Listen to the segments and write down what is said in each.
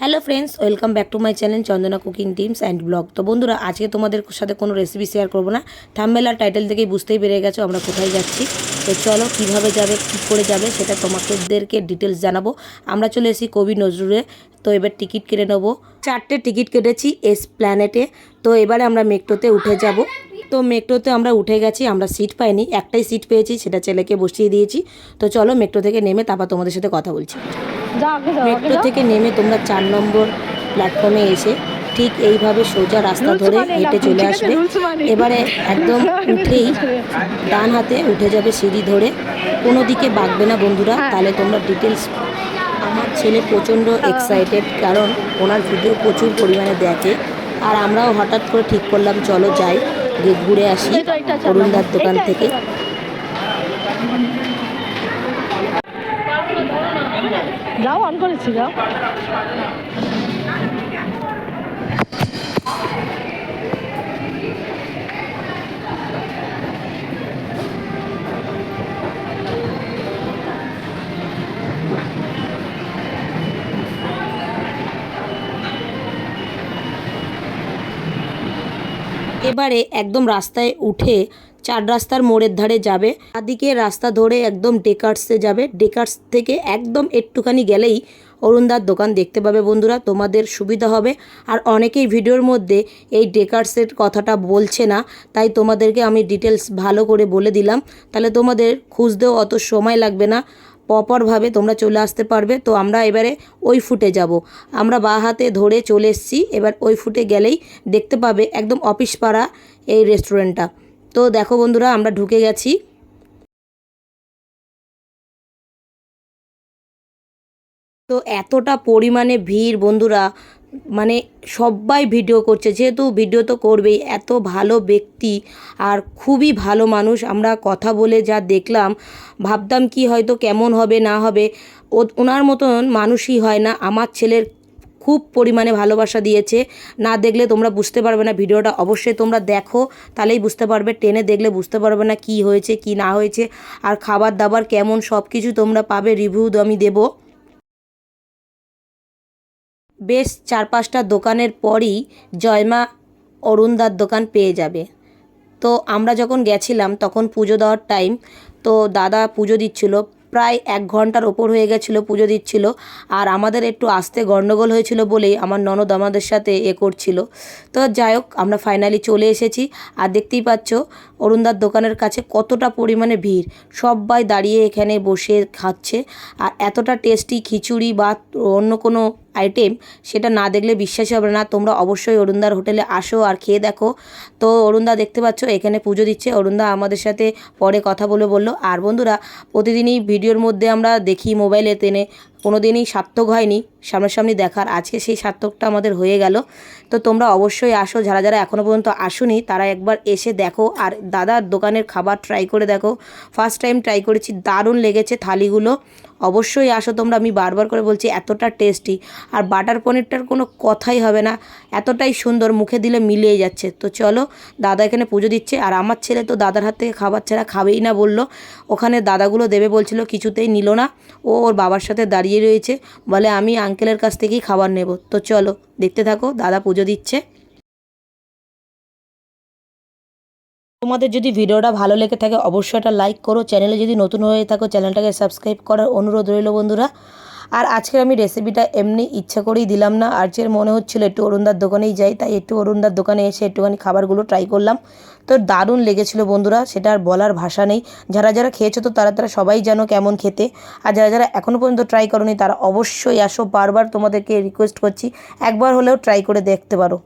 Hello friends, welcome back to my channel Chandana cooking times and blog. তো বন্ধুরা, আজকে তোমাদের সাথে কোনো রেসিপি শেয়ার করব না। থাম্বেল আর টাইটেল থেকেই বুঝতেই পেরে গেছো আমরা কোথায় যাচ্ছি। তো চলো, কীভাবে যাবে, কী করে যাবে সেটা তোমাদেরকে ডিটেলস জানাব। আমরা চলে এসেছি কবি নজরুলে, তো এবার টিকিট কেটে নেব। চারটে টিকিট কেটেছি এস প্ল্যানেটে তো এবারে আমরা মেট্রোতে উঠে যাব। তো মেট্রোতে আমরা উঠে গেছি আমরা সিট পাইনি। একটাই সিট পেয়েছি সেটা ছেলেকে বসিয়ে দিয়েছি। তো চলো মেট্রো থেকে নেমে তারপর তোমাদের সাথে কথা বলছি। মেট্রো থেকে নেমে তোমরা চার নম্বর প্ল্যাটফর্মে এসে ঠিক এইভাবে সোজা রাস্তা ধরে হেঁটে চলে আসবে। এবারে একদম উঠেই ডান হাতে উঠে যাবে সিঁড়ি ধরে। কোনো দিকে বাঁকবে না বন্ধুরা হ্যাঁ। তাহলে তোমরা ডিটেলস আমার ছেলে প্রচণ্ড এক্সাইটেড কারণ ওনার ভিডিও প্রচুর পরিমাণে দেখে। আর আমরাও হঠাৎ করে ঠিক করলাম চলো যাই। গিয়ে ঘুরে আসি অরুণদার দোকান থেকে। যাও অন করেছি যাও। এবারে একদম রাস্তায় উঠে চার রাস্তার মোড়ের ধারে যাবে আদিকে রাস্তা ধরে একদম ডেকার্সে যাবে। ডেকার্স থেকে একদম একটুখানি গেলেই অরুণদার দোকান দেখতে পাবে বন্ধুরা, তোমাদের সুবিধা হবে। আর অনেকেই ভিডিওর মধ্যে এই ডেকার্সের কথাটা বলছে না, তাই তোমাদেরকে আমি ডিটেলস ভালো করে বলে দিলাম। তাহলে তোমাদের খুঁজতেও অত সময় লাগবে না। প্রপারভাবে তোমরা চলে আসতে পারবে। তো আমরা এবারে ওই ফুটে যাব। আমরা বা হাতে ধরে চলে এসেছি। এবার ওই ফুটে গেলেই দেখতে পাবে একদম অফিস পাড়া এই রেস্টুরেন্টটা তো দেখো বন্ধুরা, আমরা ঢুকে গেছি। তো এতটা পরিমাণে ভিড় বন্ধুরা মানে সবাই ভিডিও করছে, যেহেতু ভিডিও তো করবেই, এত ভালো ব্যক্তি আর খুবই ভালো মানুষ, আমরা কথা বলে যা দেখলাম, ভাবতাম কি হয়তো কেমন হবে, না হবে, ও- ওনার মতন মানুষই হয় না, আমার ছেলের খুব পরিমাণে ভালোবাসা দিয়েছে, না দেখলে তোমরা বুঝতে পারবে না, ভিডিওটা অবশ্যই তোমরা দেখো, তাহলেই বুঝতে পারবে, টেনে দেখলে বুঝতে পারবে না কি হয়েছে, কি না হয়েছে, আর খাবার দাবার কেমন সব কিছু তোমরা পাবে, রিভিউ আমি দেবো। বেশ চার পাঁচটা দোকানের পরই জয়মা অরুণদার দোকান পেয়ে যাবে। তো আমরা যখন গেছিলাম, তখন পুজো দেওয়ার টাইম তো দাদা পুজো দিচ্ছিল। প্রায় এক ঘণ্টার ওপর হয়ে গেছিল পুজো দিচ্ছিল। আর আমাদের একটু আসতে গণ্ডগোল হয়েছিল বলেই আমার ননদ আমাদের সাথে এ করছিল। তো যাই হোক, আমরা ফাইনালি চলে এসেছি। আর দেখতেই পাচ্ছ, অরুণদার দোকানের কাছে কতটা পরিমাণে ভিড়। সবাই দাঁড়িয়ে এখানে বসে খাচ্ছে। আর এতটা টেস্টি খিচুড়ি বা অন্য কোনো আইটেম সেটা না দেখলে বিশ্বাসই হবে না। তোমরা অবশ্যই অরুণদার হোটেলে আসো আর খেয়ে দেখো। তো অরুণদা দেখতে পাচ্ছ, এখানে পুজো দিচ্ছে। অরুণদা আমাদের সাথে পরে কথা বলে বলল, আর বন্ধুরা, প্রতিদিনই ভিডিওর মধ্যে আমরা দেখি মোবাইলে তেনে কোনো দিনই সার্থক হয়নি। সামনাসামনি দেখার আজকে সেই সার্থকটা আমাদের হয়ে গেল। তো তোমরা অবশ্যই আসো। যারা যারা এখনও পর্যন্ত আসোনি, তারা একবার এসে দেখো। আর দাদার দোকানের খাবার ট্রাই করে দেখো। ফার্স্ট টাইম ট্রাই করেছি। দারুণ লেগেছে থালিগুলো। অবশ্যই আসো তোমরা। আমি বারবার করে বলছি, এতটা টেস্টি আর বাটার পনিরটার কোনো কথাই হবে না। এতটাই সুন্দর, মুখে দিলে মিলিয়ে যাচ্ছে। তো চলো, দাদা এখানে পুজো দিচ্ছে। আর আমার ছেলে তো দাদার হাত থেকে খাবার ছাড়া খাবেই না বলল। ওখানে দাদাগুলো দেবে বলছিল, কিছুতেই নিল না। ও ওর বাবার সাথে দাঁড়িয়ে রয়েছে। বলে, আমি আঙ্কেলের কাছ থেকেই খাবার নেব। তো চলো, দেখতে থাকো, দাদা পুজো দিচ্ছে। তোমাদের যদি ভিডিওটা ভালো লেগে থাকে, অবশ্যই একটা লাইক করো। চ্যানেলে যদি নতুন হয়ে থাকো, চ্যানেলটাকে সাবস্ক্রাইব করার অনুরোধ রইল বন্ধুরা। আর আজকে আমি রেসিপিটা এমনি ইচ্ছা করেই দিলাম না। আর যে মনে হচ্ছিল একটু অরুণদার দোকানেই যাই, তাই একটু অরুণদার দোকানে এসে একটুখানি খাবারগুলো ট্রাই করলাম। তো দারুণ লেগেছিল বন্ধুরা, সেটা আর বলার ভাষা নেই। যারা যারা খেয়েছো তো তারা তারা সবাই জানো কেমন খেতে। আর যারা যারা এখনও পর্যন্ত ট্রাই করনি, তারা অবশ্যই আসো বারবার তোমাদেরকে রিকোয়েস্ট করছি, একবার হলেও ট্রাই করে দেখতে পারো।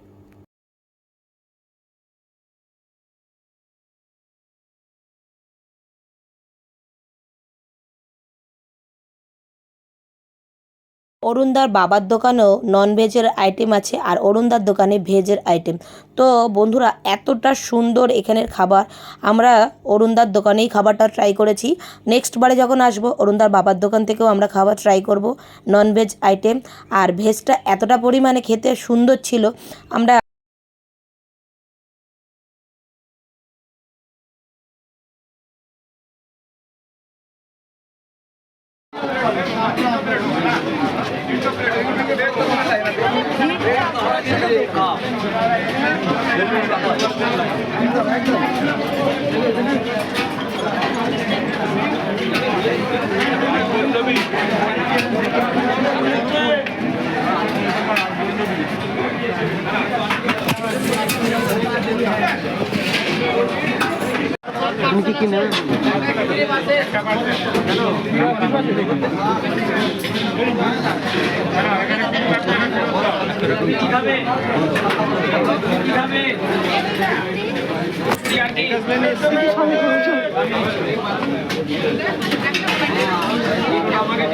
অরুণদার বাবার দোকানেও নন ভেজের আইটেম আছে আর অরুণদার দোকানে ভেজের আইটেম তো বন্ধুরা, এতটা সুন্দর এখানের খাবার। আমরা অরুণদার দোকানেই খাবারটা ট্রাই করেছি। নেক্সট বারে যখন আসব, অরুণদার বাবার দোকান থেকেও আমরা খাবার ট্রাই করব নন ভেজ আইটেম আর ভেজটা এতটা পরিমাণে খেতে সুন্দর ছিল। আমরা জানি না খাবার বল কি করবে একটু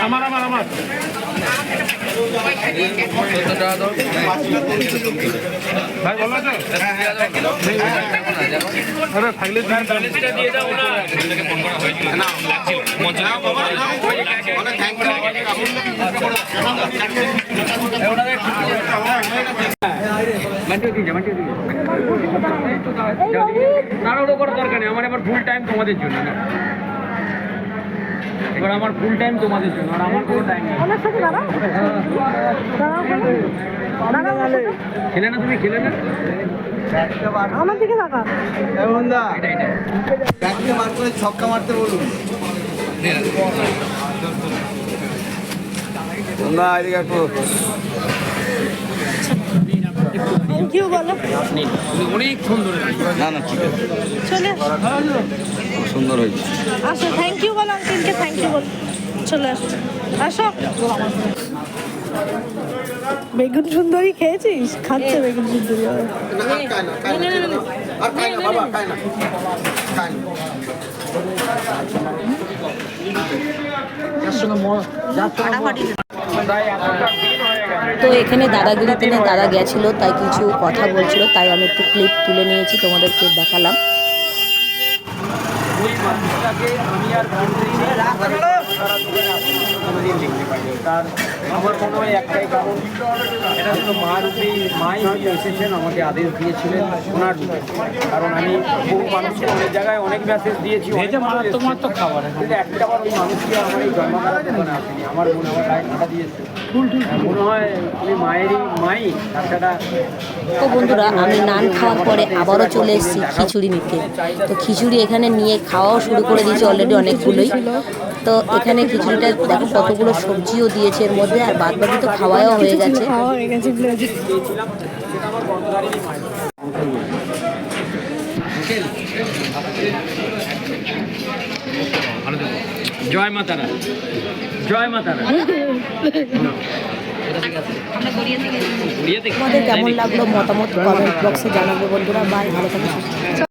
আমার আমার আমার। ভাই ভালো আছো আরে থাকলে দিয়ে দাও। তাড়াহুড়ো করার দরকার নেই আমার এবার ফুল টাইম তোমাদের জন্য। না এবার আমার ফুল টাইম তোমাদের জন্য আর আমার কোনো টাইম নেই। আমার সাথে দাঁড়াও। দাঁড়াও। খেলে না তুমি? খেলে না? আমার দিকে তাকা এটা ব্যাটকে মার করে ছক্কা মারতে বলুন। এদিকে একটু থ্যাংক ইউ বলো। অনেকক্ষণ ধরে না না ঠিক আছে। চলে। আসো। খুব সুন্দর হয়েছে। আসো থ্যাংক ইউ বলো আঙ্কেলকে থ্যাংক ইউ বলো। চলে আসো। আসো। বেগুন সুন্দরী খেয়েছিস? খাচ্ছে বেগুন সুন্দরী আর তো এখানে দাদাগিরি দিনে দাদা গেছিল, তাই কিছু কথা বলছিল, তাই আমি একটু ক্লিপ তুলে নিয়েছি, তোমাদেরকে দেখালাম। তার আমার মনে হয় একটাই কারণ এটা হলো মা রূপে মাই হয়তো এসেছেন আমাকে আদেশ দিয়েছিলেন ওনার রূপে। কারণ আমি বহু মানুষকে অনেক জায়গায় অনেক মেসেজ দিয়েছি তোমার তো খাবার কিন্তু একটা বার ওই মানুষকে আমার এই জন্মকার আসেনি আমার মনে হয় গায়ে কাটা দিয়েছে। মনে হয় আমি মায়েরই মাই তাছাড়া তো বন্ধুরা আমি নান খাওয়ার পরে আবারও চলে এসেছি খিচুড়ি নিতে। তো খিচুড়ি এখানে নিয়ে খাওয়াও শুরু করে দিয়েছি অলরেডি অনেকগুলোই। তো এখানে খিচুড়িটা দেখো কতগুলো সবজিও দিয়েছে এর মধ্যে আর বাদ বাকি তো খাওয়াও হয়ে গেছে। জয় মাতারা জয় মাতারা গড়িয়ে কেমন লাগল মতামত কমেন্ট বক্সে জানাবে বন্ধুরা। বাই ভালো থাকো সুস্থ থাকো।